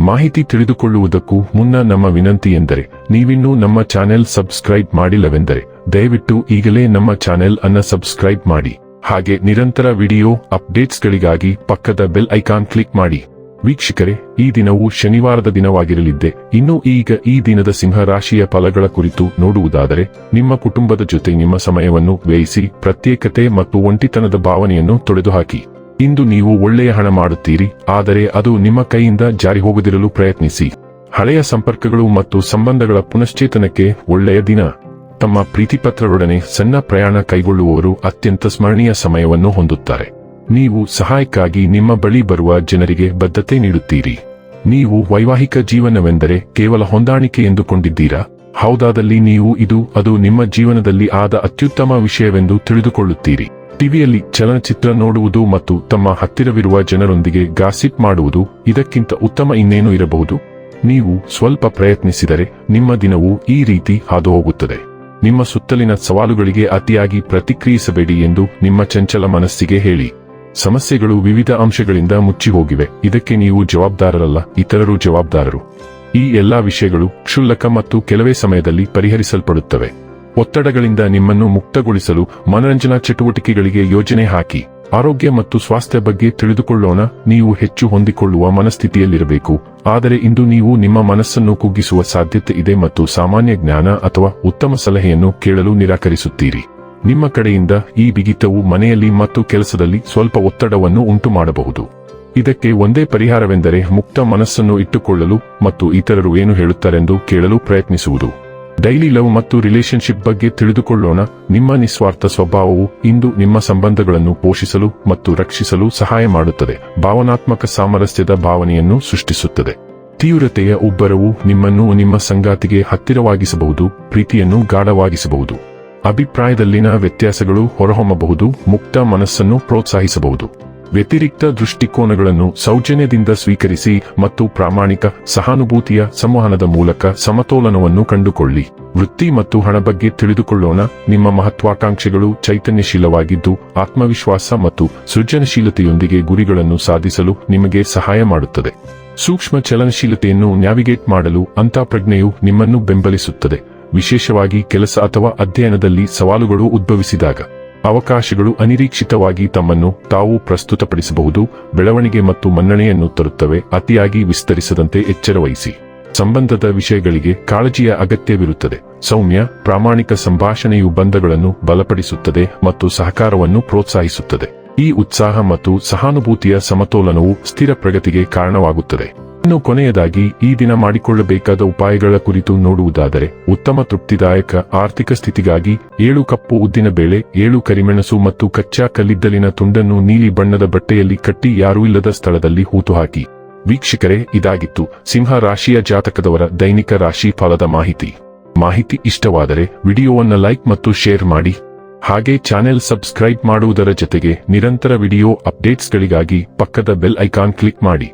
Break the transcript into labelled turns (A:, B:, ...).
A: ಮಾಹಿತಿ ತಿಳಿದುಕೊಳ್ಳುವುದಕ್ಕೂ ಮುನ್ನ ನಮ್ಮ ವಿನಂತಿ ಎಂದರೆ, ನೀವಿನ್ನೂ ನಮ್ಮ ಚಾನೆಲ್ ಸಬ್ಸ್ಕ್ರೈಬ್ ಮಾಡಿಲ್ಲವೆಂದರೆ, ದಯವಿಟ್ಟು ಈಗಲೇ ನಮ್ಮ ಚಾನೆಲ್ ಅನ್ನ ಸಬ್ಸ್ಕ್ರೈಬ್ ಮಾಡಿ. ಹಾಗೆ ನಿರಂತರ ವಿಡಿಯೋ ಅಪ್ಡೇಟ್ಸ್ಗಳಿಗಾಗಿ ಪಕ್ಕದ ಬೆಲ್ ಐಕಾನ್ ಕ್ಲಿಕ್ ಮಾಡಿ. ವೀಕ್ಷಕರೇ, ಈ ದಿನವು ಶನಿವಾರದ ದಿನವಾಗಿರಲಿದ್ದೆ. ಇನ್ನು ಈಗ ಈ ದಿನದ ಸಿಂಹ ರಾಶಿಯ ಫಲಗಳ ಕುರಿತು ನೋಡುವುದಾದರೆ, ನಿಮ್ಮ ಕುಟುಂಬದ ಜೊತೆ ನಿಮ್ಮ ಸಮಯವನ್ನು ವ್ಯಯಿಸಿ ಪ್ರತ್ಯೇಕತೆ ಮತ್ತು ಒಂಟಿತನದ ಭಾವನೆಯನ್ನು ತೊಡೆದುಹಾಕಿ. ಇಂದು ನೀವು ಒಳ್ಳೆಯ ಹಣ ಮಾಡುತ್ತೀರಿ, ಆದರೆ ಅದು ನಿಮ್ಮ ಕೈಯಿಂದ ಜಾರಿ ಹೋಗದಿರಲು ಪ್ರಯತ್ನಿಸಿ. ಹಳೆಯ ಸಂಪರ್ಕಗಳು ಮತ್ತು ಸಂಬಂಧಗಳ ಪುನಶ್ಚೇತನಕ್ಕೆ ಒಳ್ಳೆಯ ದಿನ. ತಮ್ಮ ಪ್ರೀತಿಪತ್ರರೊಡನೆ ಸಣ್ಣ ಪ್ರಯಾಣ ಕೈಗೊಳ್ಳುವವರು ಅತ್ಯಂತ ಸ್ಮರಣೀಯ ಸಮಯವನ್ನು ಹೊಂದುತ್ತಾರೆ. ನೀವು ಸಹಾಯಕ್ಕಾಗಿ ನಿಮ್ಮ ಬಳಿ ಬರುವ ಜನರಿಗೆ ಬದ್ಧತೆ ನೀಡುತ್ತೀರಿ. ನೀವು ವೈವಾಹಿಕ ಜೀವನವೆಂದರೆ ಕೇವಲ ಹೊಂದಾಣಿಕೆ ಎಂದುಕೊಂಡಿದ್ದೀರಾ? ಹೌದಾದಲ್ಲಿ ನೀವು ಇದು, ಅದು ನಿಮ್ಮ ಜೀವನದಲ್ಲಿ ಆದ ಅತ್ಯುತ್ತಮ ವಿಷಯವೆಂದು ತಿಳಿದುಕೊಳ್ಳುತ್ತೀರಿ. ಟಿವಿಯಲ್ಲಿ ಚಲನಚಿತ್ರ ನೋಡುವುದು ಮತ್ತು ತಮ್ಮ ಹತ್ತಿರವಿರುವ ಜನರೊಂದಿಗೆ ಗಾಸಿಪ್ ಮಾಡುವುದು ಇದಕ್ಕಿಂತ ಉತ್ತಮ ಇನ್ನೇನು ಇರಬಹುದು? ನೀವು ಸ್ವಲ್ಪ ಪ್ರಯತ್ನಿಸಿದರೆ ನಿಮ್ಮ ದಿನವು ಈ ರೀತಿ ಹಾದುಹೋಗುತ್ತದೆ. ನಿಮ್ಮ ಸುತ್ತಲಿನ ಸವಾಲುಗಳಿಗೆ ಅತಿಯಾಗಿ ಪ್ರತಿಕ್ರಿಯಿಸಬೇಡಿ ಎಂದು ನಿಮ್ಮ ಚಂಚಲ ಮನಸ್ಸಿಗೆ ಹೇಳಿ. ಸಮಸ್ಯೆಗಳು ವಿವಿಧ ಅಂಶಗಳಿಂದ ಮುಚ್ಚಿ ಹೋಗಿವೆ ಇದಕ್ಕೆ ನೀವು ಜವಾಬ್ದಾರರಲ್ಲ, ಇತರರು ಜವಾಬ್ದಾರರು. ಈ ಎಲ್ಲಾ ವಿಷಯಗಳು ಕ್ಷುಲ್ಲಕ ಮತ್ತು ಕೆಲವೇ ಸಮಯದಲ್ಲಿ ಪರಿಹರಿಸಲ್ಪಡುತ್ತವೆ. ಒತ್ತಡಗಳಿಂದ ನಿಮ್ಮನ್ನು ಮುಕ್ತಗೊಳಿಸಲು ಮನರಂಜನಾ ಚಟುವಟಿಕೆಗಳಿಗೆ ಯೋಜನೆ ಹಾಕಿ. ಆರೋಗ್ಯ ಮತ್ತು ಸ್ವಾಸ್ಥ್ಯ ಬಗ್ಗೆ ತಿಳಿದುಕೊಳ್ಳೋಣ. ನೀವು ಹೆಚ್ಚು ಹೊಂದಿಕೊಳ್ಳುವ ಮನಸ್ಥಿತಿಯಲ್ಲಿರಬೇಕು. ಆದರೆ ಇಂದು ನೀವು ನಿಮ್ಮ ಮನಸ್ಸನ್ನು ಕುಗ್ಗಿಸುವ ಸಾಧ್ಯತೆ ಇದೆ ಮತ್ತು ಸಾಮಾನ್ಯ ಜ್ಞಾನ ಅಥವಾ ಉತ್ತಮ ಸಲಹೆಯನ್ನು ಕೇಳಲು ನಿರಾಕರಿಸುತ್ತೀರಿ. ನಿಮ್ಮ ಕಡೆಯಿಂದ ಈ ಬಿಗಿತವು ಮನೆಯಲ್ಲಿ ಮತ್ತು ಕೆಲಸದಲ್ಲಿ ಸ್ವಲ್ಪ ಒತ್ತಡವನ್ನು ಉಂಟು ಮಾಡಬಹುದು ಇದಕ್ಕೆ ಒಂದೇ ಪರಿಹಾರವೆಂದರೆ ಮುಕ್ತ ಮನಸ್ಸನ್ನು ಇಟ್ಟುಕೊಳ್ಳಲು ಮತ್ತು ಇತರರು ಏನು ಹೇಳುತ್ತಾರೆಂದು ಕೇಳಲು ಪ್ರಯತ್ನಿಸುವುದು. ಡೈಲಿ ಲವ್ ಮತ್ತು ರಿಲೇಶನ್ಶಿಪ್ ಬಗ್ಗೆ ತಿಳಿದುಕೊಳ್ಳೋಣ. ನಿಮ್ಮ ನಿಸ್ವಾರ್ಥ ಸ್ವಭಾವವು ಇಂದು ನಿಮ್ಮ ಸಂಬಂಧಗಳನ್ನು ಪೋಷಿಸಲು ಮತ್ತು ರಕ್ಷಿಸಲು ಸಹಾಯ ಮಾಡುತ್ತದೆ. ಭಾವನಾತ್ಮಕ ಸಾಮರಸ್ಯದ ಭಾವನೆಯನ್ನು ಸೃಷ್ಟಿಸುತ್ತದೆ. ತೀವ್ರತೆಯ ಉಬ್ಬರವು ನಿಮ್ಮನ್ನು ನಿಮ್ಮ ಸಂಗಾತಿಗೆ ಹತ್ತಿರವಾಗಿಸಬಹುದು, ಪ್ರೀತಿಯನ್ನು ಗಾಢವಾಗಿಸಬಹುದು. ಅಭಿಪ್ರಾಯದಲ್ಲಿನ ವ್ಯತ್ಯಾಸಗಳು ಹೊರಹೊಮ್ಮಬಹುದು, ಮುಕ್ತ ಮನಸ್ಸನ್ನು ಪ್ರೋತ್ಸಾಹಿಸಬಹುದು. ವ್ಯತಿರಿಕ್ತ ದೃಷ್ಟಿಕೋನಗಳನ್ನು ಸೌಜನ್ಯದಿಂದ ಸ್ವೀಕರಿಸಿ ಮತ್ತು ಪ್ರಾಮಾಣಿಕ ಸಹಾನುಭೂತಿಯ ಸಂವಹನದ ಮೂಲಕ ಸಮತೋಲನವನ್ನು ಕಂಡುಕೊಳ್ಳಿ. ವೃತ್ತಿ ಮತ್ತು ಹಣ ಬಗ್ಗೆ ತಿಳಿದುಕೊಳ್ಳೋಣ. ನಿಮ್ಮ ಮಹತ್ವಾಕಾಂಕ್ಷೆಗಳು ಚೈತನ್ಯಶೀಲವಾಗಿದ್ದು, ಆತ್ಮವಿಶ್ವಾಸ ಮತ್ತು ಸೃಜನಶೀಲತೆಯೊಂದಿಗೆ ಗುರಿಗಳನ್ನು ಸಾಧಿಸಲು ನಿಮಗೆ ಸಹಾಯ ಮಾಡುತ್ತದೆ. ಸೂಕ್ಷ್ಮ ಚಲನಶೀಲತೆಯನ್ನು ನ್ಯಾವಿಗೇಟ್ ಮಾಡಲು ಅಂತಃಪ್ರಜ್ಞೆಯು ನಿಮ್ಮನ್ನು ಬೆಂಬಲಿಸುತ್ತದೆ. ವಿಶೇಷವಾಗಿ ಕೆಲಸ ಅಥವಾ ಅಧ್ಯಯನದಲ್ಲಿ ಸವಾಲುಗಳು ಉದ್ಭವಿಸಿದಾಗ. ಅವಕಾಶಗಳು ಅನಿರೀಕ್ಷಿತವಾಗಿ ತಮ್ಮನ್ನು ತಾವು ಪ್ರಸ್ತುತಪಡಿಸಬಹುದು, ಬೆಳವಣಿಗೆ ಮತ್ತು ಮನ್ನಣೆಯನ್ನು ತರುತ್ತವೆ, ಅತಿಯಾಗಿ ವಿಸ್ತರಿಸದಂತೆ ಎಚ್ಚರವಹಿಸಿ. ಸಂಬಂಧದ ವಿಷಯಗಳಿಗೆ ಕಾಳಜಿಯ ಅಗತ್ಯವಿರುತ್ತದೆ. ಸೌಮ್ಯ, ಪ್ರಾಮಾಣಿಕ ಸಂಭಾಷಣೆಯು ಬಂಧಗಳನ್ನು ಬಲಪಡಿಸುತ್ತದೆ ಮತ್ತು ಸಹಕಾರವನ್ನು ಪ್ರೋತ್ಸಾಹಿಸುತ್ತದೆ. ಈ ಉತ್ಸಾಹ ಮತ್ತು ಸಹಾನುಭೂತಿಯ ಸಮತೋಲನವು ಸ್ಥಿರ ಪ್ರಗತಿಗೆ ಕಾರಣವಾಗುತ್ತದೆ. ಇನ್ನು ಕೊನೆಯದಾಗಿ ಈ ದಿನ ಮಾಡಿಕೊಳ್ಳಬೇಕಾದ ಉಪಾಯಗಳ ಕುರಿತು ನೋಡುವುದಾದರೆ ಉತ್ತಮ ತೃಪ್ತಿದಾಯಕ ಆರ್ಥಿಕ ಸ್ಥಿತಿಗಾಗಿ ಏಳು ಕಪ್ಪು ಉದ್ದಿನ ಬೇಳೆ, ಏಳು ಕರಿಮೆಣಸು ಮತ್ತು ಕಚ್ಚಾ ಕಲ್ಲಿದ್ದಲಿನ ತುಂಡನ್ನು ನೀಲಿ ಬಣ್ಣದ ಬಟ್ಟೆಯಲ್ಲಿ ಕಟ್ಟಿ ಯಾರೂ ಇಲ್ಲದ ಸ್ಥಳದಲ್ಲಿ ಹೂತುಹಾಕಿ. ವೀಕ್ಷಕರೇ, ಇದಾಗಿತ್ತು ಸಿಂಹ ರಾಶಿಯ ಜಾತಕದವರ ದೈನಿಕ ರಾಶಿ ಫಲದ ಮಾಹಿತಿ. ಮಾಹಿತಿ ಇಷ್ಟವಾದರೆ ವಿಡಿಯೋವನ್ನು ಲೈಕ್ ಮತ್ತು ಶೇರ್ ಮಾಡಿ. ಹಾಗೆ ಚಾನೆಲ್ ಸಬ್ಸ್ಕ್ರೈಬ್ ಮಾಡುವುದರ ಜೊತೆಗೆ ನಿರಂತರ ವಿಡಿಯೋ ಅಪ್ಡೇಟ್ಸ್ಗಳಿಗಾಗಿ ಪಕ್ಕದ ಬೆಲ್ ಐಕಾನ್ ಕ್ಲಿಕ್ ಮಾಡಿ.